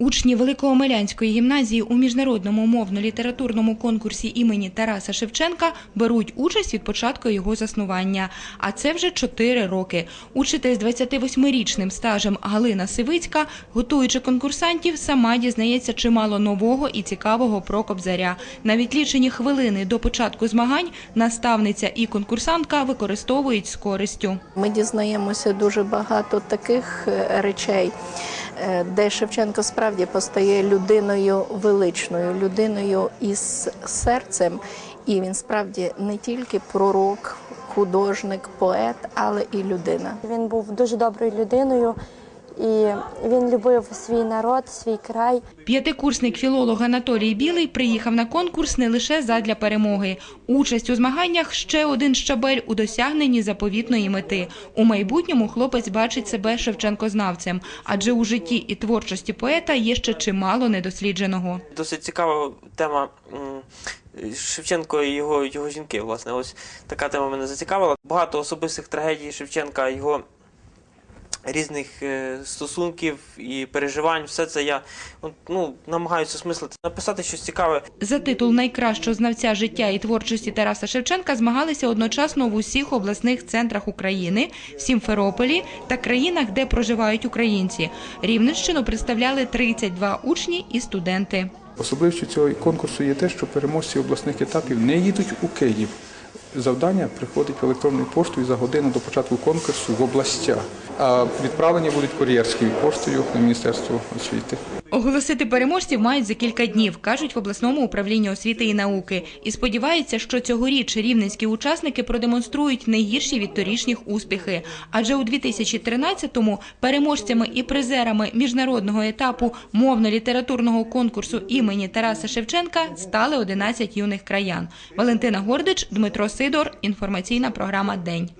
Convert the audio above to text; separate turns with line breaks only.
Учні Великоомелянської гімназії у міжнародному мовно-літературному конкурсі імені Тараса Шевченка беруть участь від початку його заснування. А це вже чотири роки. Учитель з 28-річним стажем Галина Сивицька, готуючи конкурсантів, сама дізнається чимало нового і цікавого про Кобзаря. Навіть лічені хвилини до початку змагань наставниця і конкурсантка використовують з користю.
Ми дізнаємося дуже багато таких е, речей, де Шевченко справді постає людиною величною, людиною із серцем, і він справді не тільки пророк, художник, поет, але і людина.
Він був дуже доброю людиною, і він любив свій народ, свій край.
П'ятикурсник філолог Анатолій Білий приїхав на конкурс не лише задля перемоги. Участь у змаганнях ще один щабель у досягненні заповітної мети. У майбутньому хлопець бачить себе Шевченкознавцем, адже у житті і творчості поета є ще чимало недослідженого.
Досить цікава тема Шевченко і його, його жінки. Власне, ось така тема мене зацікавила. Багато особистих трагедій Шевченка, його різних е, стосунків і переживань. Все це я ну, намагаюся осмислити, написати щось цікаве.
За титул найкращого знавця життя і творчості Тараса Шевченка змагалися одночасно в усіх обласних центрах України, в Сімферополі та країнах, де проживають українці. Рівненщину представляли 32 учні і студенти.
Особливістю цього конкурсу є те, що переможці обласних етапів не їдуть у Київ. Завдання приходить в електронною поштою за годину до початку конкурсу в областях. А відправлені будуть кур'єрською поштою на Міністерство освіти.
Оголосити переможців мають за кілька днів, кажуть в обласному управлінні освіти і науки. І сподіваються, що цьогоріч рівненські учасники продемонструють не гірші від торішніх успіхи. Адже у 2013-му переможцями і призерами міжнародного етапу мовно-літературного конкурсу імені Тараса Шевченка стали 11 юних краян. Валентина Гордич, Дмитро Сидор. Інформаційна програма День.